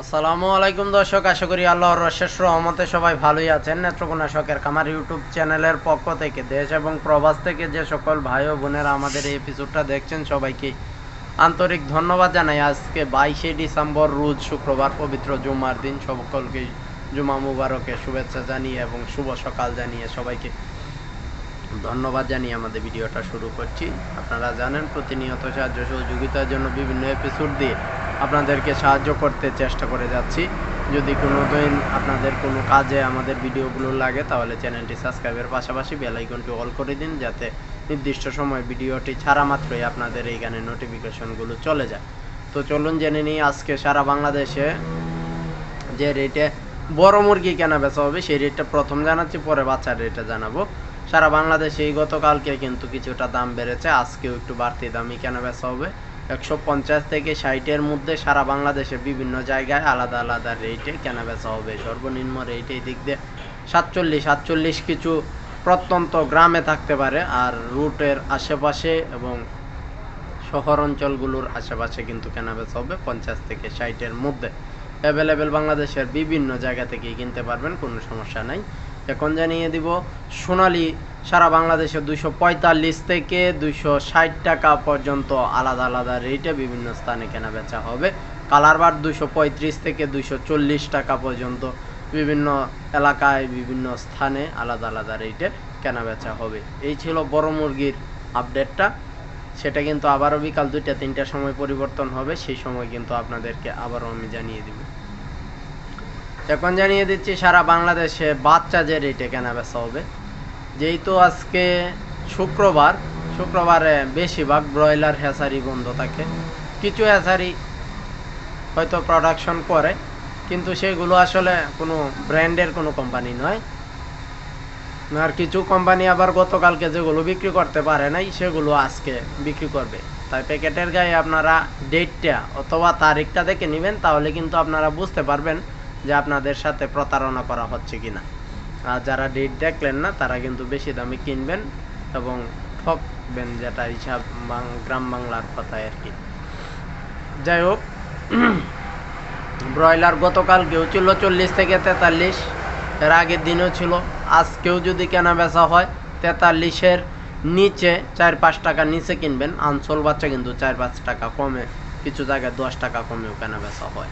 আসসালামু আলাইকুম দর্শক, আশা করি আল্লাহর অশেষ রহমতে সবাই ভালোই আছেন। নেত্রকোনা শখের খামার ইউটিউব চ্যানেলের পক্ষ থেকে দেশ এবং প্রবাস থেকে যে সকল ভাই ও বোনেরা আমাদের এই এপিসোডটা দেখছেন, সবাইকে আন্তরিক ধন্যবাদ জানাই। আজকে বাইশে ডিসেম্বর, রোজ শুক্রবার, পবিত্র জুমার দিন। সকলকে জুমা মুবারকে শুভেচ্ছা জানিয়ে এবং শুভ সকাল জানিয়ে সবাইকে ধন্যবাদ জানিয়ে আমাদের ভিডিওটা শুরু করছি। আপনারা জানেন, প্রতিনিয়ত সাহায্য সহযোগিতার জন্য বিভিন্ন এপিসোড দিয়ে আপনাদেরকে সাহায্য করতে চেষ্টা করে যাচ্ছি। যদি কোনো দিন আপনাদের কোনো কাজে আমাদের ভিডিওগুলো লাগে, তাহলে চ্যানেলটি সাবস্ক্রাইবের পাশাপাশি বেল আইকনটি অল করে দিন, যাতে নির্দিষ্ট সময় ভিডিওটি ছাড়া মাত্রই আপনাদের এইখানে নোটিফিকেশনগুলো চলে যায়। তো চলুন জেনে নিই আজকে সারা বাংলাদেশে যে রেটে বড় মুরগি কেনা বেচা হবে, সেই রেটটা প্রথম জানাচ্ছি, পরে বাচ্চার রেটটা জানাব। সারা বাংলাদেশে এই গতকালকে কিন্তু কিছুটা দাম বেড়েছে, আজকেও একটু বাড়তি দামই কেনা বেচা হবে। একশো পঞ্চাশ থেকে ষাটের মধ্যে সারা বাংলাদেশে বিভিন্ন জায়গায় আলাদা আলাদা রেটে কেনা বেচা হবে। সর্বনিম্ন রেট দিক দিয়ে সাতচল্লিশ সাতচল্লিশ কিছু প্রত্যন্ত গ্রামে থাকতে পারে আর রুটের আশেপাশে এবং শহর অঞ্চলগুলোর আশেপাশে কিন্তু কেনা বেচা হবে পঞ্চাশ থেকে ষাটের মধ্যে। অ্যাভেলেবেল বাংলাদেশের বিভিন্ন জায়গা থেকেই কিনতে পারবেন, কোনো সমস্যা নাই। এখন জানিয়ে দিব, সোনালি সারা বাংলাদেশে দুশো পঁয়তাল্লিশ থেকে দুশো ষাট টাকা পর্যন্ত আলাদা আলাদা রেটে বিভিন্ন স্থানে কেনা বেচা হবে। কালার বার দুইশো পঁয়ত্রিশ থেকে দুশো চল্লিশ টাকা পর্যন্ত বিভিন্ন এলাকায় বিভিন্ন স্থানে আলাদা আলাদা রেটে কেনা বেচা হবে। এই ছিল বড় মুরগির আপডেটটা সেটা কিন্তু আবারও বিকাল দুইটা, তিনটার সময় পরিবর্তন হবে। সেই সময় কিন্তু আপনাদেরকে আবারও আমি জানিয়ে দিব। এখন জানিয়ে দিচ্ছি, সারা বাংলাদেশে বাচ্চা যে রেটে কেনা বেচা হবে যেহেতু আজকে শুক্রবার, শুক্রবারে বেশিরভাগ ব্রয়লার হ্যাচারি বন্ধ থাকে। কিছু হ্যাচারি হয়তো প্রোডাকশন করে, কিন্তু সেগুলো আসলে কোনো ব্র্যান্ডের কোনো কোম্পানি নয়। আর কিছু কোম্পানি আবার গতকালকে যেগুলো বিক্রি করতে পারে নাই, সেগুলো আজকে বিক্রি করবে। তাই প্যাকেটের গায়ে আপনারা ডেটটা অথবা তারিখটা দেখে নেবেন, তাহলে কিন্তু আপনারা বুঝতে পারবেন যে আপনাদের সাথে প্রতারণা করা হচ্ছে কিনা। আর যারা ডেট দেখলেন না, তারা কিন্তু বেশি দামে কিনবেন এবং ঠকবেন যেটা হিসাব গ্রাম বাংলার কথায় আর কি। যাই হোক, ব্রয়লার গতকাল কেউ ছিল চল্লিশ থেকে তেতাল্লিশ, এর আগের দিনও ছিল, আজকেও যদি কেনা বেচা হয়, তেতাল্লিশের নিচে চার পাঁচ টাকা নিচে কিনবেন, আনসোল বাচ্চা কিন্তু চার পাঁচ টাকা কমে, কিছু জায়গায় দশ টাকা কমেও কেনা বেচা হয়।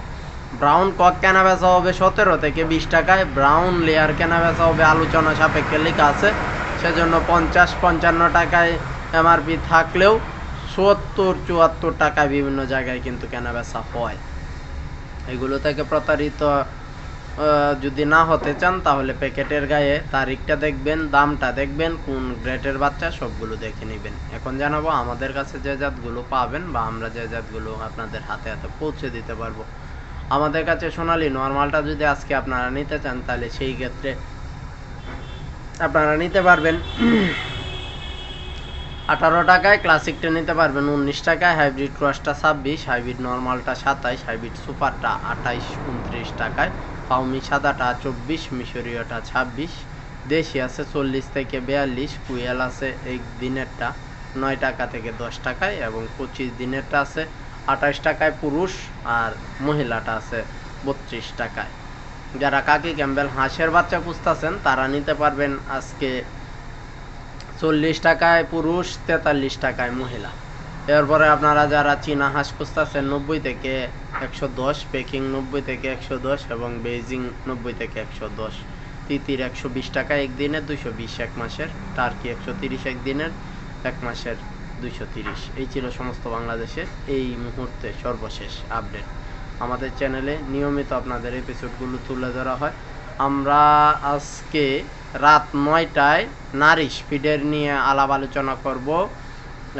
ব্রাউন কক কেনা বেচা হবে সতেরো থেকে বিশ টাকায়। ব্রাউন লেয়ার কেনা বেচা হবে আলোচনা সাপেক্ষে লেখা আছে। সেজন্য পঞ্চাশ পঞ্চান্ন টাকায় এমআরপি থাকলেও সত্তর চুয়াত্তর টাকায় বিভিন্ন জায়গায় কিন্তু কেনা বেচা হয়। এগুলো থেকে প্রতারিত যদি না হতে চান তাহলে প্যাকেটের গায়ে তারিখটা দেখবেন, দামটা দেখবেন, কোন গ্রেটের বাচ্চা সবগুলো দেখে নেবেন। এখন জানাব আমাদের কাছে যে জাতগুলো পাবেন বা আমরা যে জাতগুলো আপনাদের হাতে হাতে পৌঁছে দিতে পারব। আমাদের কাছে সোনালি নর্মালটা যদি আজকে আপনারা নিতে চান, তাহলে সেই ক্ষেত্রে আপনারা নিতে পারবেন। আঠারো টাকায় ক্লাসিকটা নিতে পারবেন, উনিশ টাকায় হাইব্রিড ক্রসটা ছাব্বিশ, হাইব্রিড নর্মালটা সাতাইশ, হাইব্রিড সুপারটা আঠাইশ, উনত্রিশ টাকায় পাউমি সাদাটা চব্বিশ, মিশরীয়টা ছাব্বিশ, দেশি আছে চল্লিশ থেকে বিয়াল্লিশ, কুয়েল আছে এক দিনেরটা নয় টাকা থেকে দশ টাকায়, এবং পঁচিশ দিনেরটা আছে আঠাশ টাকায় পুরুষ আর মহিলাটা আছে বত্রিশ টাকায়। যারা কাকি ক্যাম্বেল হাঁসের বাচ্চা খুঁজতেছেন, তারা নিতে পারবেন আজকে চল্লিশ টাকায় পুরুষ, তেতাল্লিশ টাকায় মহিলা। এরপরে আপনারা যারা চীনা হাঁস খুঁজতেছেন, নব্বই থেকে একশো দশ, পেকিং নব্বই থেকে একশো দশ এবং বেইজিং নব্বই থেকে একশো দশ। তিতির একশো বিশ টাকা একদিনের দুশো বিশ এক মাসের, টার্কি একশো তিরিশ একদিনের, এক মাসের দুইশো তিরিশ। এই ছিল সমস্ত বাংলাদেশের এই মুহূর্তে সর্বশেষ আপডেট। আমাদের চ্যানেলে নিয়মিত আপনাদের এপিসোডগুলো তুলে ধরা হয়। আমরা আজকে রাত নয়টায় নারিশ ফিডের নিয়ে আলাপ আলোচনা করব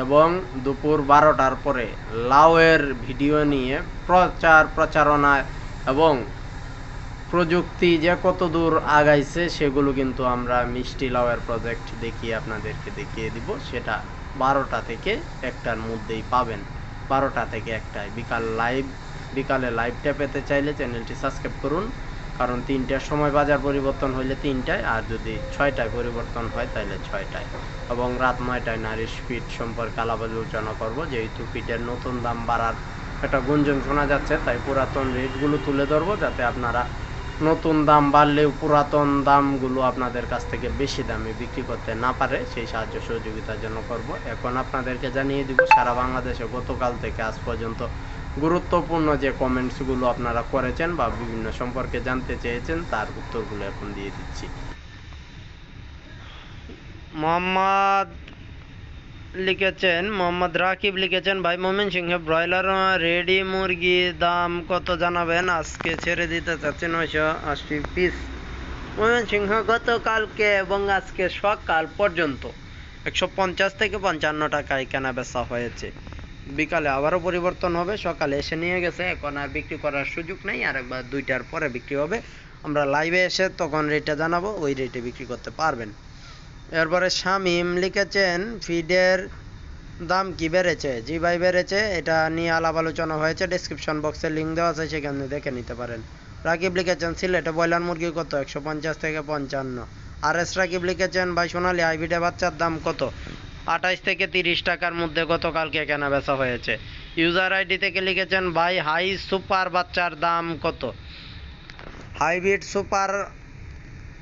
এবং দুপুর বারোটার পরে লাউয়ের ভিডিও নিয়ে প্রচার, প্রচারণা এবং প্রযুক্তি যে কত দূর আগাইছে সেগুলো কিন্তু আমরা মিষ্টি লাউয়ের প্রজেক্ট দেখিয়ে আপনাদেরকে দেখিয়ে দিব। সেটা বারোটা থেকে একটার মধ্যেই পাবেন। বারোটা থেকে একটায় বিকাল লাইভ বিকালে লাইভটা পেতে চাইলে চ্যানেলটি সাবস্ক্রাইব করুন, কারণ তিনটার সময় বাজার পরিবর্তন হইলে তিনটায়, আর যদি ছয়টায় পরিবর্তন হয় তাহলে ছয়টায়। এবং রাত নয়টায় নারী ফিট সম্পর্কে আলাপ আলোচনা করব, যেহেতু ফিটের নতুন দাম বাড়ার একটা গুঞ্জন শোনা যাচ্ছে, তাই পুরাতন রেটগুলো তুলে ধরবো, যাতে আপনারা নতুন দাম বাড়লেও পুরাতন দামগুলো আপনাদের কাছ থেকে বেশি দামে বিক্রি করতে না পারে, সেই সাহায্য সহযোগিতার জন্য করব। এখন আপনাদেরকে জানিয়ে দিব, সারা বাংলাদেশে গতকাল থেকে আজ পর্যন্ত গুরুত্বপূর্ণ যে কমেন্টসগুলো আপনারা করেছেন বা বিভিন্ন সম্পর্কে জানতে চেয়েছেন, তার উত্তরগুলো এখন দিয়ে দিচ্ছি। মোহাম্মদ লিখেছেন মোহাম্মদ রাকিব লিখেছেন, ভাই মোমিন সিংহে ব্রয়লার রেডি মুরগি দাম কত জানাবেন? আজকে ছেড়ে দিতে চাচ্ছি নয়শো আশি পিস। মোমিন সিংহ গতকালকে এবং আজকে সকাল পর্যন্ত একশো পঞ্চাশ থেকে পঞ্চান্ন টাকায় কেনা বেচা হয়েছে। বিকালে আবারও পরিবর্তন হবে, সকালে এসে নিয়ে গেছে, এখন আর বিক্রি করার সুযোগ নেই, আর একবার দুইটার পরে বিক্রি হবে। আমরা লাইভে এসে তখন রেটে জানাব, ওই রেটে বিক্রি করতে পারবেন। এরপরে শামিম লিখেছেন, ফিডের দাম কি বেড়েছে? জি ভাই, বেড়েছে। এটা নিয়ে আলাপ আলোচনা হয়েছে। ডিসক্রিপশন বক্সে লিঙ্ক দেওয়া আছে, সেখানে দেখে নিতে পারেন। রাকিব লিখেছেন, সিলেটে ব্রয়লার মুরগি কত? একশো পঞ্চাশ থেকে পঞ্চান্ন। আর এস রাকিব লিখেছেন, ভাই, সোনালি হাইব্রিডে বাচ্চার দাম কত? আঠাইশ থেকে তিরিশ টাকার মধ্যে গতকালকে কেনা বেচা হয়েছে। ইউজার আইডি থেকে লিখেছেন, ভাই, হাই সুপার বাচ্চার দাম কত? হাইব্রিড সুপার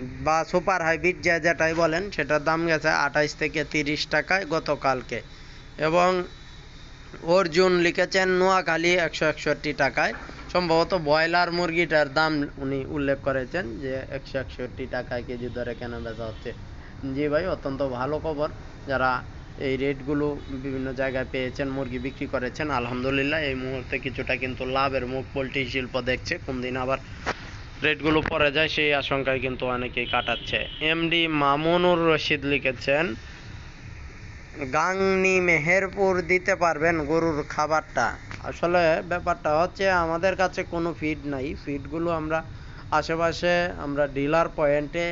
বা সুপার হাইব্রিড যে যেটাই বলেন, সেটার দাম গেছে আঠাইশ থেকে তিরিশ টাকায় গতকালকে। এবং অর্জুন লিখেছেন, নোয়াখালী একশো একষট্টি টাকায়। সম্ভবত ব্রয়লার মুরগিটার দাম উনি উল্লেখ করেছেন যে একশো একষট্টি টাকায় কেজি দরে কেন বেচা হচ্ছে। জি ভাই, অত্যন্ত ভালো খবর। যারা এই রেটগুলো বিভিন্ন জায়গায় পেয়েছেন, মুরগি বিক্রি করেছেন, আলহামদুলিল্লাহ, এই মুহূর্তে কিছুটা কিন্তু লাভের মুখ পোলট্রি শিল্প দেখছে। কোন দিন আবার রেটগুলো পড়ে যায় সেই আশঙ্কায় কিন্তু অনেকেই কাটাচ্ছে। এমডি মামুনুর রশিদ লিখেছেন, গাংনি মেহেরপুর দিতে পারবেন গরুর খাবারটা। আসলে ব্যাপারটা হচ্ছে আমাদের কাছে কোনো ফিড নাই। ফিডগুলো আমরা আশেপাশে আমরা ডিলার পয়েন্টে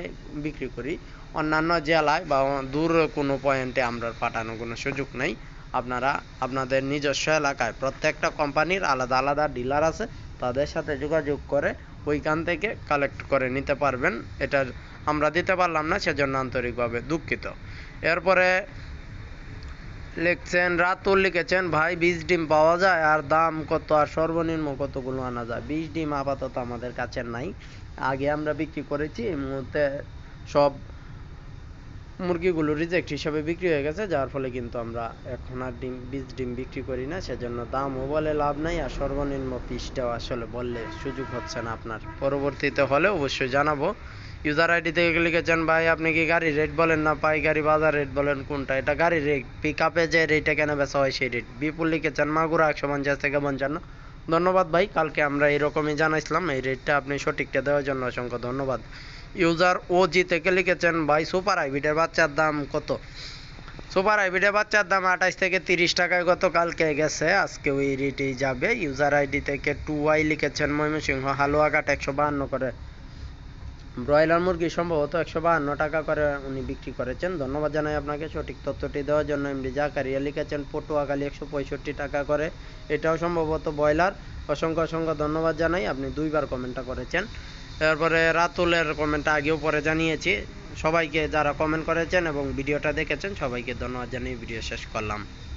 বিক্রি করি। অন্যান্য জেলায় বা দূর কোনো পয়েন্টে আমরা পাঠানোর কোনো সুযোগ নেই। আপনারা আপনাদের নিজস্ব এলাকায় প্রত্যেকটা কোম্পানির আলাদা আলাদা ডিলার আছে। তাদের সাথে যোগাযোগ করে ওইখান থেকে কালেক্ট করে নিতে পারবেন। এটা আমরা দিতে পারলাম না, সেজন্য আন্তরিকভাবে দুঃখিত। এরপরে লিখছেন, রাতুল লিখেছেন, ভাই, বীজ ডিম পাওয়া যায়? আর দাম কত? আর সর্বনিম্ন কতগুলো আনা যায়? বীজ ডিম আপাতত আমাদের কাছে নাই। আগে আমরা বিক্রি করেছি, এই মুহূর্তে সব মুরগিগুলো রিজেক্ট হিসাবে বিক্রি হয়ে গেছে, যার ফলে কিন্তু আমরা এখন আর ডিম, বীজ ডিম বিক্রি করি না, সেজন্য দামও বলে লাভ নাই আর সর্বনিম্ন পিসটাও আসলে বললে সুযোগ হচ্ছে না আপনার। পরবর্তীতে হলে অবশ্যই জানাব। ইউজার আইডি থেকে লিখেছেন ভাই, আপনি কি গাড়ি রেট বলেন না? পাইকারি বাজার রেট বলেন কোনটা? এটা গাড়ির রেট পিক আপে যে রেটে কেনা বেচা হয় সেই রেট বিপুল লিখেছেন মাগুরা একশো পঞ্চাশ থেকে পঞ্চান্ন। ধন্যবাদ ভাই, কালকে আমরা এরকমই জানাইছিলাম, এই রেটটা আপনি সঠিকটা দেওয়ার জন্য অসংখ্য ধন্যবাদ। ইউজার ও জি থেকে লিখেছেন, ভাই, সুপার হাইব্রিডের বাচ্চার দাম কত? সুপার হাইব্রিডের বাচ্চার দাম আঠাশ থেকে তিরিশ টাকায় গতকালকে গেছে, আজকে ওই রেটেই যাবে। ইউজার আইডি থেকে টু ওয়াই লিখেছেন, ময়মনসিংহ হালুয়া কাঠ একশো বাহান্ন করে। ব্রয়লার মুরগি সম্ভবত একশো বাহান্ন টাকা করে উনি বিক্রি করেছেন। ধন্যবাদ জানাই আপনাকে সঠিক তথ্যটি দেওয়ার জন্য। এমডি জাকারিয়া লিখেছেন, পটুয়াখালী একশো পঁয়ষট্টি টাকা করে। এটাও সম্ভবত ব্রয়লার। অসংখ্য অসংখ্য ধন্যবাদ জানাই, আপনি দুইবার কমেন্টটা করেছেন। তারপরে রাতুলের কমেন্টটা আগেও পরে জানিয়েছি। সবাইকে যারা কমেন্ট করেছেন এবং ভিডিওটা দেখেছেন, সবাইকে ধন্যবাদ জানিয়ে ভিডিও শেষ করলাম।